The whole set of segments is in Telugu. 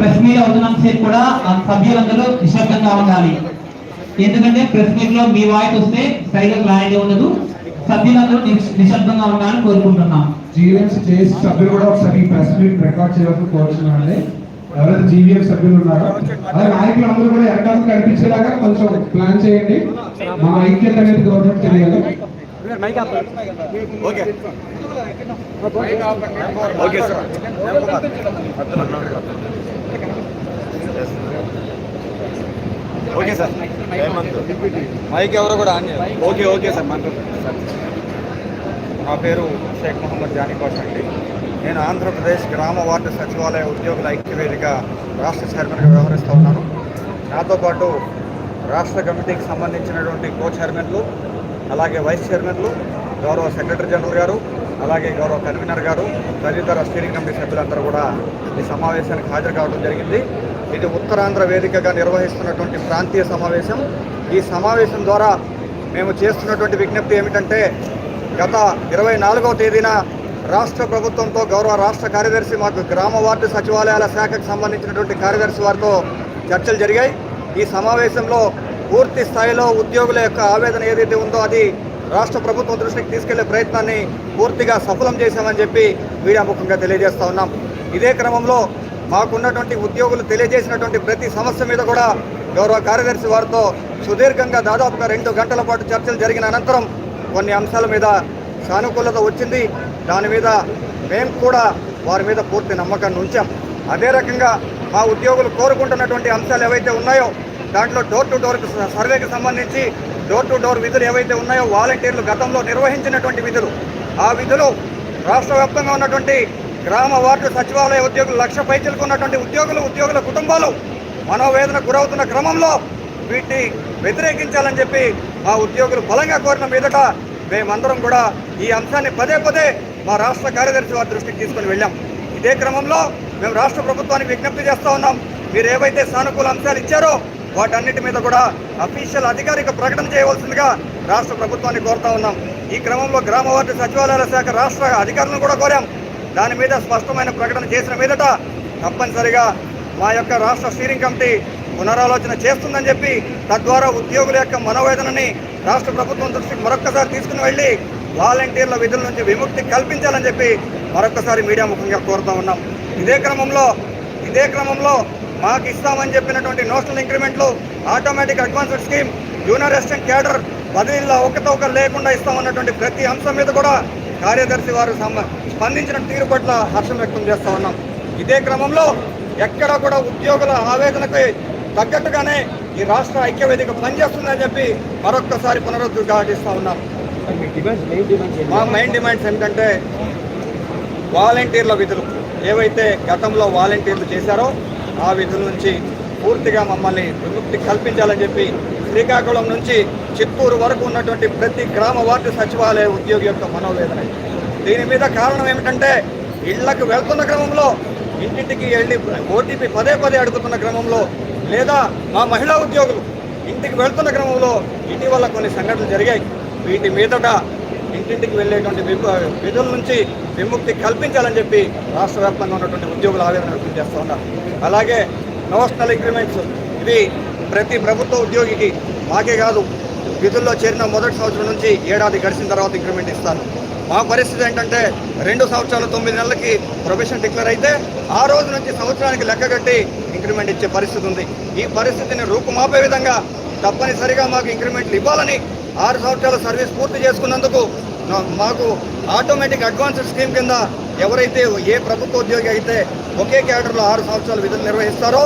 ప్రెస్ మీట్ అవుతున్నంతసేపు కూడా ఆ సభ్యులందరూ నిశ్శబ్దంగా ఉండాలి. ఎందుకంటే ప్రెస్ మీట్లో మీ వాయిస్ వస్తే సరిగా క్లారిటీ ఉండదు. సభ్యులందరూ నిశ్- నిశ్శబ్దంగా ఉండాలని కోరుకుంటున్నాం. జీవీఎంసీ చేసి సభ్యులు కూడా ఒకసారి ప్రెస్ మీట్ రికార్డ్ చేయాలని కోరుతున్నానండి ఎవరైతే జీవీఎం సభ్యులు ఉన్నారో అదే నాయకులు అందరూ కూడా ఎక్కడ కనిపించేలాగా కొంచెం ప్లాన్ చేయండి. మా ఐక్యత అనేది గవర్నమెంట్ తెలియాలి. Okay. Okay sir. Okay sir. Mic ఎవరు కూడా ఆన్ చేయాలి. ఓకే ఓకే సార్ మాట్లాడుతున్నాను నా పేరు షేక్ మొహమ్మద్ జానీకోష్ అండి. నేను ఆంధ్రప్రదేశ్ గ్రామ వార్డు సచివాలయ ఉద్యోగుల ఐక్యవేదిక రాష్ట్ర చైర్మన్గా వ్యవహరిస్తూ ఉన్నాను. నాతో పాటు రాష్ట్ర కమిటీకి సంబంధించినటువంటి కో చైర్మన్లు అలాగే వైస్ చైర్మన్లు గౌరవ సెక్రటరీ జనరల్ గారు అలాగే గౌరవ కన్వీనర్ గారు తదితర స్టీరింగ్ కమిటీ సభ్యులందరూ కూడా ఈ సమావేశానికి హాజరు కావడం జరిగింది. ఇది ఉత్తరాంధ్ర వేదికగా నిర్వహిస్తున్నటువంటి ప్రాంతీయ సమావేశం. ఈ సమావేశం ద్వారా మేము చేస్తున్నటువంటి విజ్ఞప్తి ఏమిటంటే గత ఇరవై నాలుగవ తేదీన రాష్ట్ర ప్రభుత్వంతో గౌరవ రాష్ట్ర కార్యదర్శి మాకు గ్రామ వార్డు సచివాలయాల శాఖకు సంబంధించినటువంటి కార్యదర్శి వారితో చర్చలు జరిగాయి. ఈ సమావేశంలో పూర్తి స్థాయిలో ఉద్యోగుల యొక్క ఆవేదన ఏదైతే ఉందో అది రాష్ట్ర ప్రభుత్వం దృష్టికి తీసుకెళ్ళే ప్రయత్నాన్ని పూర్తిగా సఫలం చేశామని చెప్పి మీడియా ముఖంగా తెలియజేస్తా ఉన్నాం. ఇదే క్రమంలో మాకున్నటువంటి ఉద్యోగులు తెలియజేసినటువంటి ప్రతి సమస్య మీద కూడా గౌరవ కార్యదర్శి వారితో సుదీర్ఘంగా దాదాపుగా రెండు గంటల పాటు చర్చలు జరిగిన అనంతరం కొన్ని అంశాల మీద సానుకూలత వచ్చింది. దాని మీద మేము కూడా వారి మీద పూర్తి నమ్మకాన్ని ఉంచాం అదే రకంగా మా ఉద్యోగులు కోరుకుంటున్నటువంటి అంశాలు ఏవైతే ఉన్నాయో దాంట్లో డోర్ టు డోర్ సర్వేకి సంబంధించి డోర్ టు డోర్ విధులు ఏవైతే ఉన్నాయో వాలంటీర్లు గతంలో నిర్వహించినటువంటి విధులు ఆ విధులు రాష్ట్ర ఉన్నటువంటి గ్రామ వార్డు సచివాలయ ఉద్యోగులు లక్ష పైచలకు ఉన్నటువంటి ఉద్యోగులు ఉద్యోగుల కుటుంబాలు మనోవేదన గురవుతున్న క్రమంలో వీటిని వ్యతిరేకించాలని చెప్పి మా ఉద్యోగులు బలంగా కోరిన మీదట మేమందరం కూడా ఈ అంశాన్ని పదే పదే మా రాష్ట్ర కార్యదర్శి వారి దృష్టికి తీసుకొని వెళ్ళాం. ఇదే క్రమంలో మేము రాష్ట్ర ప్రభుత్వానికి విజ్ఞప్తి చేస్తూ ఉన్నాం. మీరు ఏవైతే సానుకూల అంశాలు ఇచ్చారో వాటన్నిటి మీద కూడా అఫీషియల్ అధికారిక ప్రకటన చేయవలసిందిగా రాష్ట్ర ప్రభుత్వాన్ని కోరుతా ఉన్నాం. ఈ క్రమంలో గ్రామ వార్డు సచివాలయాల శాఖ రాష్ట్ర అధికారులను కూడా కోరాం. దాని మీద స్పష్టమైన ప్రకటన చేసిన మీదట తప్పనిసరిగా మా యొక్క రాష్ట్ర స్టీరింగ్ కమిటీ పునరాలోచన చేస్తుందని చెప్పి తద్వారా ఉద్యోగుల యొక్క మనోవేదనని రాష్ట్ర ప్రభుత్వం దృష్టికి మరొక్కసారి తీసుకుని వెళ్ళి వాలంటీర్ల విధుల నుంచి విముక్తి కల్పించాలని చెప్పి మరొక్కసారి మీడియా ముఖంగా కోరుతూ ఉన్నాం. ఇదే క్రమంలో ఇదే క్రమంలో మాకు ఇస్తామని చెప్పినటువంటి నోషనల్ ఇంక్రిమెంట్లు automatic advanced scheme junior assistant cadre బదిలీలో ఒకతొక లేకుండా ఇస్తామన్నటువంటి ప్రతి అంశం మీద కూడా కార్యదర్శి వారు సంబ- స్పందించిన తీరు పట్ల హర్షం వ్యక్తం చేస్తా ఉన్నాం. ఇదే క్రమంలో ఎక్కడ కూడా ఉద్యోగుల ఆవేదనకి తగ్గట్టుగానే ఈ రాష్ట్ర ఐక్యవేదిక పనిచేస్తుందని చెప్పి మరొక్కసారి పునరుద్ఘాటిస్తా ఉన్నాం. మా మెయిన్ డిమాండ్స్ ఏంటంటే వాలంటీర్ల విధులు. ఏవైతే గతంలో వాలంటీర్లు చేశారో ఆ విధుల నుంచి పూర్తిగా మమ్మల్ని విముక్తి కల్పించాలని చెప్పి శ్రీకాకుళం నుంచి చిత్తూరు వరకు ఉన్నటువంటి ప్రతి గ్రామ వార్డు సచివాలయ ఉద్యోగి యొక్క మనోవేదన దీని మీద కారణం ఏమిటంటే ఇళ్ళకు వెళ్తున్న క్రమంలో ఇంటింటికి వెళ్ళి ఓటీపీ పదే పదే అడుగుతున్న క్రమంలో లేదా మా మహిళా ఉద్యోగులు ఇంటికి వెళ్తున్న క్రమంలో ఇటీవల కొన్ని సంఘటనలు జరిగాయి. వీటి మీదట ఇంటింటికి వెళ్ళేటువంటి విధుల నుంచి విముక్తి కల్పించాలని చెప్పి రాష్ట్ర వ్యాప్తంగా ఉన్నటువంటి ఉద్యోగులు ఆవేదన వ్యక్తం చేస్తూ ఉన్నారు. అలాగే నోషనల్ అగ్రిమెంట్స్ ఇది ప్రతి ప్రభుత్వ ఉద్యోగికి మాకే కాదు విధుల్లో చేరిన మొదటి సంవత్సరం నుంచి ఏడాది గడిచిన తర్వాత ఇంక్రిమెంట్ ఇస్తారు మా పరిస్థితి ఏంటంటే రెండు సంవత్సరాలు తొమ్మిది నెలలకి ప్రొఫెషన్ డిక్లేర్ అయితే ఆ రోజు నుంచి సంవత్సరానికి లెక్క కట్టి ఇంక్రిమెంట్ ఇచ్చే పరిస్థితి ఉంది. ఈ పరిస్థితిని రూపుమాపే విధంగా తప్పనిసరిగా మాకు ఇంక్రిమెంట్లు ఇవ్వాలని ఆరు సంవత్సరాల సర్వీస్ పూర్తి చేసుకున్నందుకు మాకు ఆటోమేటిక్ అడ్వాన్స్ స్కీమ్ కింద ఎవరైతే ఏ ప్రభుత్వ ఉద్యోగి అయితే ఒకే క్యాడర్లో ఆరు సంవత్సరాలు విధులు నిర్వహిస్తారో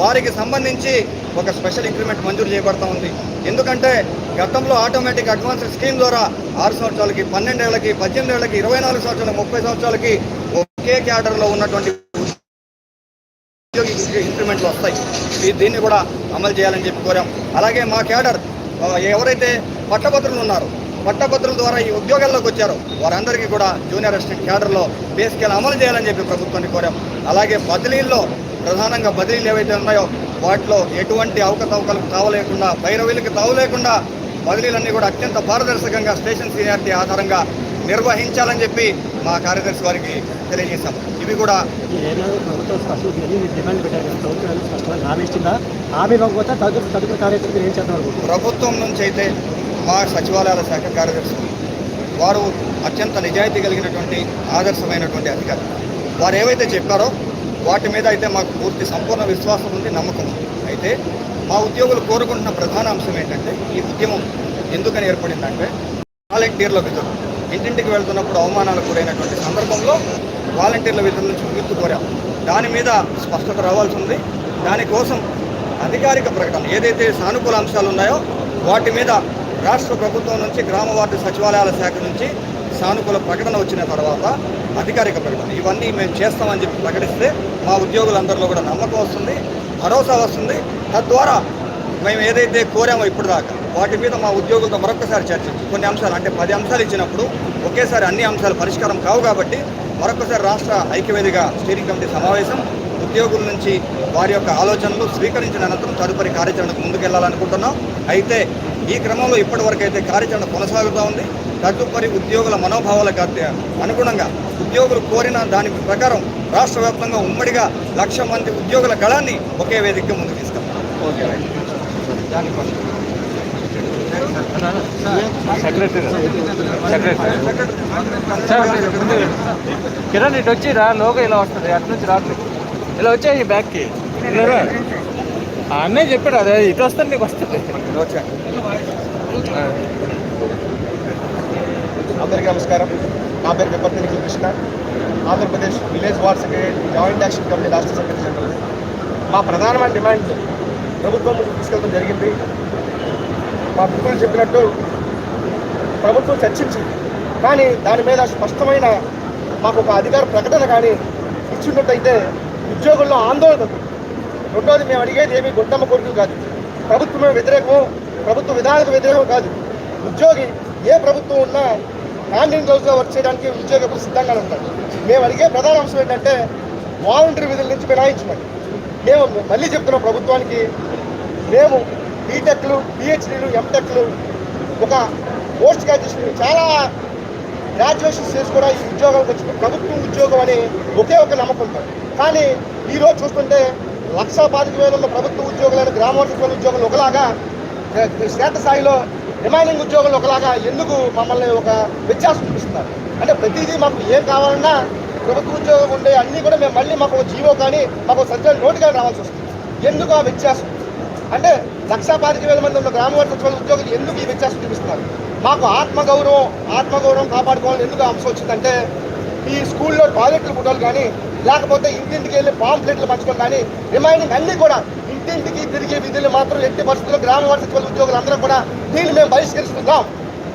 వారికి సంబంధించి ఒక స్పెషల్ ఇంక్రిమెంట్ మంజూరు చేయబడతా ఉంది. ఎందుకంటే గతంలో ఆటోమేటిక్ అడ్వాన్స్ స్కీమ్ ద్వారా ఆరు సంవత్సరాలకి పన్నెండేళ్ళకి పద్దెనిమిది ఇరవై నాలుగు సంవత్సరాలు ముప్పై సంవత్సరాలకి ఒకే క్యాడర్లో ఉన్నటువంటి ఉద్యోగి ఇంక్రిమెంట్లు వస్తాయి. దీన్ని కూడా అమలు చేయాలని చెప్పి కోరాం. అలాగే మా క్యాడర్ ఎవరైతే పట్టభద్రులు ఉన్నారో పట్టభద్రుల ద్వారా ఈ ఉద్యోగాల్లోకి వచ్చారో వారందరికీ కూడా జూనియర్ అసిస్టెంట్ క్యాడర్లో బేసికల్ అమలు చేయాలని చెప్పి ప్రభుత్వాన్ని కోరాం. అలాగే బదిలీల్లో ప్రధానంగా బదిలీలు ఏవైతే ఉన్నాయో వాటిలో ఎటువంటి అవకతవకలకు తావలేకుండా భైరవీలకు తావలేకుండా బదిలీలన్నీ కూడా అత్యంత పారదర్శకంగా స్టేషన్ సీనియారిటీ ఆధారంగా నిర్వహించాలని చెప్పి మా కార్యదర్శి వారికి తెలియజేశాం. ఇవి కూడా డిమాండ్ కార్యక్రమం ప్రభుత్వం నుంచి అయితే మా సచివాలయాల శాఖ కార్యదర్శి వారు అత్యంత నిజాయితీ కలిగినటువంటి ఆదర్శమైనటువంటి అధికారి. వారు ఏవైతే చెప్పారో వాటి మీద అయితే మాకు పూర్తి సంపూర్ణ విశ్వాసం ఉంది నమ్మకం ఉంది. అయితే మా ఉద్యోగులు కోరుకుంటున్న ప్రధాన అంశం ఏంటంటే ఈ ఉద్యమం ఎందుకని ఏర్పడిందంటే వాలంటీర్ల విధులు. ఇంటింటికి వెళ్తున్నప్పుడు అవమానాలకు గురైనటువంటి సందర్భంలో వాలంటీర్ల విధుల నుంచి విముక్తి కోరాం. దాని మీద స్పష్టత రావాల్సి ఉంది. దానికోసం అధికారిక ప్రకటన ఏదైతే సానుకూల అంశాలు ఉన్నాయో వాటి మీద రాష్ట్ర ప్రభుత్వం నుంచి గ్రామ వార్డు సచివాలయాల శాఖ నుంచి సానుకూల ప్రకటన వచ్చిన తర్వాత అధికారిక ప్రకటన. ఇవన్నీ మేము చేస్తామని చెప్పి ప్రకటిస్తే మా ఉద్యోగులందరిలో కూడా నమ్మకం వస్తుంది. భరోసా వస్తుంది. తద్వారా మేము ఏదైతే కోరామో ఇప్పటిదాకా వాటి మీద మా ఉద్యోగులతో మరొకసారి చర్చించి కొన్ని అంశాలు అంటే పది అంశాలు ఇచ్చినప్పుడు ఒకేసారి అన్ని అంశాలు పరిష్కారం కావు కాబట్టి మరొకసారి రాష్ట్ర ఐక్యవేదిగా స్టీరింగ్ కమిటీ సమావేశం ఉద్యోగుల నుంచి వారి యొక్క ఆలోచనలు స్వీకరించిన అనంతరం తదుపరి కార్యాచరణకు ముందుకెళ్ళాలనుకుంటున్నాం. అయితే ఈ క్రమంలో ఇప్పటివరకు అయితే కార్యాచరణ కొనసాగుతూ ఉంది. తదుపరి ఉద్యోగుల మనోభావాలకు అనుగుణంగా ఉద్యోగులు కోరిన దాని ప్రకారం రాష్ట్ర వ్యాప్తంగా ఉమ్మడిగా లక్ష మంది ఉద్యోగుల గళాన్ని ఒకే వేదికగా ముందుకు తీసుకెళ్తాం. ఓకే కిరణ్ ఇటు వచ్చి రా లోగో ఇలా వస్తుంది అటు నుంచి రావట్లేదు ఇలా వచ్చాయి బ్యాగ్కి అన్నయ్య చెప్పాడు అదే ఇటు వస్తే నీకు వస్తుంది. అందరికీ నమస్కారం. నా పేరు విపత్తి Nikhil Krishna Andhra Pradesh village ward secretary joint action committee రాష్ట్ర సెక్రటరీ జనరల్. మా ప్రధానమైన డిమాండ్ ప్రభుత్వం ముందుకు తీసుకెళ్ళడం జరిగింది. మా మిత్రులు చెప్పినట్టు ప్రభుత్వం చర్చించింది. కానీ దాని మీద స్పష్టమైన మాకు ఒక అధికార ప్రకటన కానీ ఇచ్చినట్టయితే ఉద్యోగుల్లో ఆందోళన రెండోది మేము అడిగేది ఏమీ గుట్టమ్మ కోరికలు కాదు. ప్రభుత్వమే వ్యతిరేకము ప్రభుత్వ విధానాలకు వ్యతిరేకం కాదు. ఉద్యోగి ఏ ప్రభుత్వం ఉన్నా ఆన్లైన్ ఇన్ వర్క్ చేయడానికి ఉద్యోగి సిద్ధంగా సిద్ధంగానే ఉంటాడు మేము అడిగే ప్రధాన అంశం ఏంటంటే వాలంటరీ విధుల నుంచి మినాయించమని మేము మళ్ళీ చెప్తున్నాం ప్రభుత్వానికి మేము బీటెక్లు పిహెచ్డీలు ఎంటెక్లు ఒక పోస్ట్ గ్రాడ్యుయేషన్ చాలా గ్రాడ్యుయేషన్స్ చేసి కూడా ఈ ఉద్యోగాలకు వచ్చిన ప్రభుత్వం ఉద్యోగం అని ఒకే ఒక నమ్మకం ఉంటుంది. కానీ ఈరోజు చూస్తుంటే లక్ష పాతిక వేల ప్రభుత్వ ఉద్యోగులైన గ్రామోత్సవ ఉద్యోగులు ఒకలాగా క్షేత్ర స్థాయిలో రిమైనింగ్ ఉద్యోగులు ఒకలాగా ఎందుకు మమ్మల్ని ఒక వ్యత్యాసం చూపిస్తున్నారు? అంటే ప్రతిదీ మాకు ఏం కావాలన్నా ప్రభుత్వ ఉద్యోగం ఉండే అన్నీ కూడా మేము మళ్ళీ మాకు జీవో కానీ మాకు సజ్జల నోటు కానీ రావాల్సి వస్తుంది. ఎందుకు ఆ వ్యత్యాసం? అంటే లక్షా పాతిక వేల మంది ఉన్న గ్రామ సచివాలయ ఉద్యోగులు ఎందుకు ఈ వ్యత్యాసం చూపిస్తున్నారు? మాకు ఆత్మగౌరవం ఆత్మగౌరవం కాపాడుకోవాలని ఎందుకు అంశం వచ్చిందంటే ఈ స్కూల్లో టాయిలెట్లు ఫోటోలు కానీ లేకపోతే ఇంటింటికి వెళ్ళి పాంప్లెట్లు పంచడం కానీ రిమైనింగ్ అన్నీ కూడా ఇంటింటికి తిరిగే విధులు మాత్రం ఎట్టి పరిస్థితుల్లో గ్రామ వార్డు సచివాలయ అందరూ కూడా దీన్ని మేము బహిష్కరిస్తున్నాం.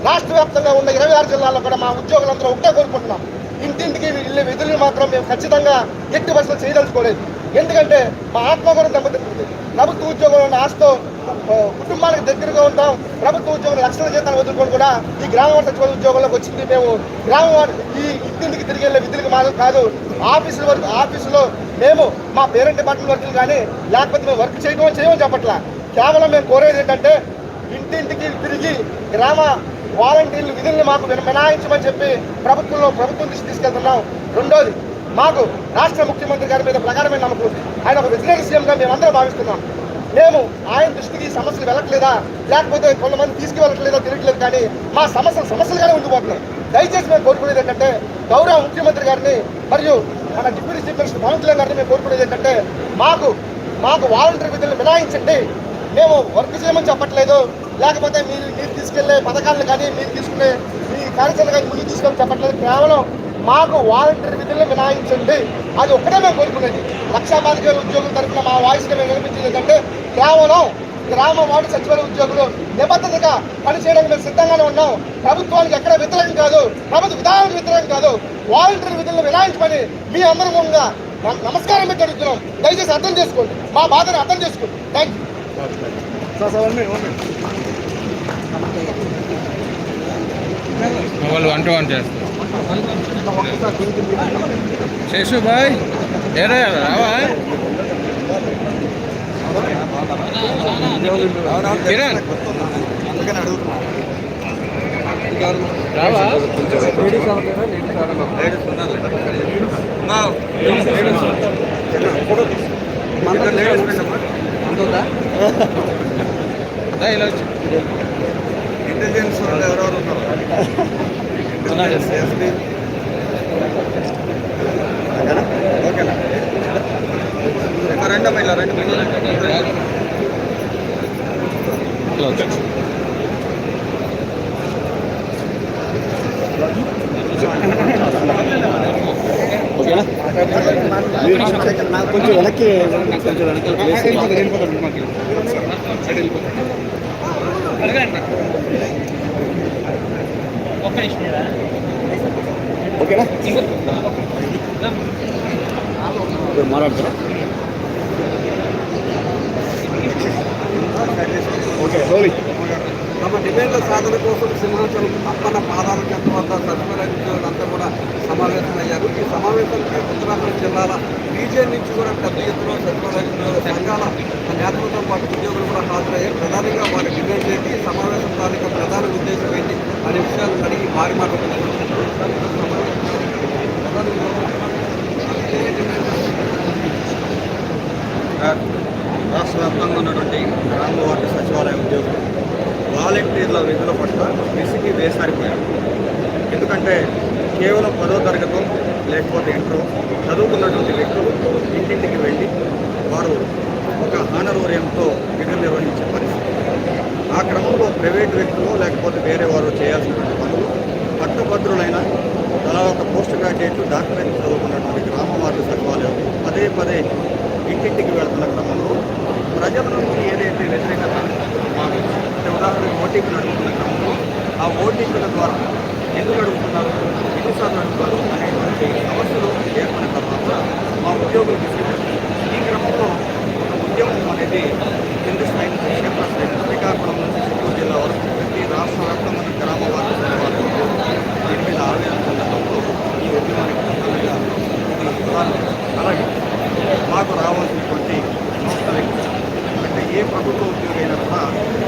రాష్ట్ర వ్యాప్తంగా ఉన్న ఇరవై ఆరు జిల్లాల్లో కూడా మా ఉద్యోగులందరూ ఒకటే కోరుకుంటున్నాం. ఇంటింటికి వెళ్ళే విధులు మాత్రం మేము ఖచ్చితంగా ఎట్టి పరిస్థితులు చేయదలుచుకోలేదు. ఎందుకంటే మా ఆత్మగౌరవం దెబ్బతింటుంది. ప్రభుత్వ ఉద్యోగంలో ఉన్న ఆస్తో కుటుంబానికి దగ్గరగా ఉంటాం. ప్రభుత్వ ఉద్యోగం లక్షల జీతాలు వదులుకొని కూడా ఈ గ్రామ వార్డు సచివాలయ ఉద్యోగంలోకి వచ్చింది మేము. గ్రామ ఈ ఇంటింటికి తిరిగి వెళ్ళే విధులకు మాత్రం కాదు ఆఫీసుల వరకు ఆఫీసులో మేము మా పేరెంట్ డిపార్ట్మెంట్ వర్కులు కానీ లేకపోతే మేము వర్క్ చేయడం చేయమని చెప్పట్లా. కేవలం మేము కోరేది ఏంటంటే ఇంటింటికి తిరిగి గ్రామ వాలంటీర్లు విధుల్ని మాకు మినాయించమని మినహాయించమని చెప్పి ప్రభుత్వంలో ప్రభుత్వం దృష్టి తీసుకెళ్తున్నాం. రెండోది మాకు రాష్ట్ర ముఖ్యమంత్రి గారి మీద ప్రకారమైన నమ్మకం ఉంది. ఆయన ఒక వ్యతిరేక సీఎంగా మేమందరం భావిస్తున్నాం. మేము ఆయన దృష్టికి సమస్యలు వెళ్ళట్లేదా? లేకపోతే కొంతమంది తీసుకువెళ్ళట్లేదా తెలియట్లేదు కానీ మా సమస్యలు సమస్యలుగానే ఉండిపోతున్నాయి. దయచేసి మేము కోరుకునేది ఏంటంటే గౌరవ ముఖ్యమంత్రి గారిని మరియు మన deputy chief minister Pawan Kalyan గారిని మేము కోరుకునేది ఏంటంటే మాకు మాకు వాలంటీర్ విధులు మినహాయించండి. మేము వర్క్ చేయమని చెప్పట్లేదు. లేకపోతే మీరు మీరు తీసుకెళ్ళే పథకాలను కానీ మీరు తీసుకునే మీ కార్యాచరణ కానీ ముందుకు తీసుకొని చెప్పట్లేదు. కేవలం మాకు వాలంటీర్ విధులను మినహాయించండి. అది ఒక్కటే మేము కోరుకునేది. లక్షా పాతిక ఉద్యోగుల తరఫున మా వాయిస్ని మేము వినిపించేది ఏంటంటే కేవలం గ్రామ వార్డు సచివాలయ ఉద్యోగులు నిబద్ధతగా పనిచేయడానికి మేము సిద్ధంగానే ఉన్నాం. ప్రభుత్వానికి ఎక్కడ వ్యతిరేకం కాదు. ప్రభుత్వ విధానానికి వ్యతిరేకం కాదు. వాలంటీర్ విధులను మినహాయించమని మీ అందరి ముందుగా నమస్కారం పెట్టి అడుగుతున్నాం. దయచేసి అర్థం చేసుకోండి. మా బాధను అర్థం చేసుకోండి. థ్యాంక్ యూ వాళ్ళు భాయ్ టు చేస్తారు శేషు బాయ్ ఏరా రావా? ఇంటెలిజెన్స్ వాళ్ళు ఎవరెవరు ఉన్నారు ఓకేనా? రెండమ్మా ఇలా రెండు ఓకేనా? కొంచెం వెనక్కి కొంచెం వెనక్కి ఓకేనా మాట్లాడతారా? ఓకే రోలి తమ డిమాండ్ల సాధన కోసం సింహాచలం అప్పన్న పాదాల చెంత వద్ద సచివాలయ ఉద్యోగులంతా కూడా సమావేశమయ్యారు ఈ సమావేశానికి ఉత్తరాఖండ్ జిల్లాల రీజియన్ నుంచి కూడా పెద్ద ఎత్తున సచివాలయ ఉద్యోగుల సంఘాల నేతలతో పాటు ఉద్యోగులు కూడా హాజరయ్యారు. ప్రధానంగా వారి డిమాండ్ ఏంటి? ఈ సమావేశం తాలూకా ప్రధాన ఉద్దేశం ఏంటి? అనే విషయాలు అడిగి వారి మాట రాష్ట్ర వ్యాప్తంగా ఉన్నటువంటి గ్రామ వార్డు సచివాలయ ఉద్యోగులు వాలంటీర్ల విధుల పట్ల విసిగి వేసారిపోయారు. ఎందుకంటే కేవలం పదో తరగతి లేకపోతే ఇంటర్ చదువుకున్నటువంటి వ్యక్తులు ఇంటింటికి వెళ్ళి వారు ఒక హానరోర్యంతో విధులు నిర్వహించే పరిస్థితి. ఆ క్రమంలో ప్రైవేట్ వ్యక్తులు లేకపోతే వేరే వారు చేయాల్సినటువంటి పనులు పట్టభద్రులైన తలా ఒక పోస్ట్ గ్రాడ్యుయేట్లు డాక్టరేట్ చదువుకున్నటువంటి గ్రామ వార్డు సచివాలయం పదే పదే ఇంటింటికి వెళ్తున్న క్రమంలో ప్రజల నుంచి ఏదైతే వ్యతిరేకత మాకు అంటే ఉదాహరణకు ఓటీపీలు అడుగుతున్న క్రమంలో ఆ ఓటీపీల ద్వారా ఎందుకు అడుగుతున్నారు ఎన్నిసార్లు అడుగుతారు అనేటువంటి సమస్యలు ఏర్పడిన తర్వాత మా ఉద్యోగులు తీసుకెళ్ళారు ఈ క్రమంలో ఒక ఉద్యమం అనేది కింద స్థాయి నుంచి క్షేత్ర స్థాయి నుంచి శ్రీకాకుళం నుంచి చిత్తూరు జిల్లా వరకు ప్రతి రాష్ట్ర వ్యాప్తంగా ఉన్న గ్రామ వార్డు సచివాలయం దీని మీద ఆవేదన చెందడంతో ఈ ఉద్యమానికి ప్రధానంగా ఇది ప్రధానం అలాగే మాకు రావాల్సినటువంటి సంస్థ వ్యక్తులు అంటే ఏ ప్రభుత్వ ఉద్యోగి అయినా కూడా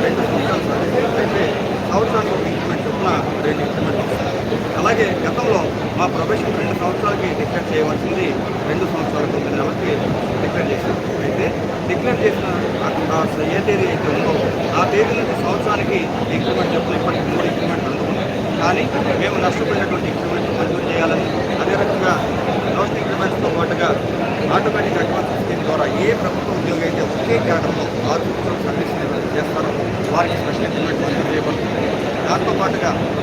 రెండు సంవత్సరాలు సాధించినట్లయితే సంవత్సరానికి ఒక ఇంక్రిమెంట్ చొప్పున రెండు ఇంక్రిమెంట్ వస్తాయి అలాగే గతంలో మా ప్రొఫెషన్ రెండు సంవత్సరాలకి డిక్లేర్ చేయవలసింది రెండు సంవత్సరాల తొమ్మిది నెలలకి డిక్లేర్ చేశారు అయితే డిక్లేర్ చేసిన ఏ తేదీ అయితే ఉందో ఆ తేదీ నుంచి సంవత్సరానికి ఇంక్రిమెంట్ చొప్పున ఇప్పటికి మూడు ఇంక్రిమెంట్ అందుకున్నాం కానీ మేము నష్టపోయినటువంటి ఇంక్రిమెంట్ మంజూరు చేయాలని అదే రకంగా నోస్ట్ ఇంక్రిమెంట్స్తో పాటుగా ఆటోమేటిక్ అడ్వాన్స్ స్కీమ్ ద్వారా ఏ ప్రభుత్వ ఉద్యోగి అయితే ఒకే క్యాడర్లో ఆరు సంవత్సరాలు సర్వీస్ చేస్తారో వారికి స్పెషల్ ఇంక్రిమెంట్ మంజూరు చేయబడుతుంది. దాంతో పాటుగా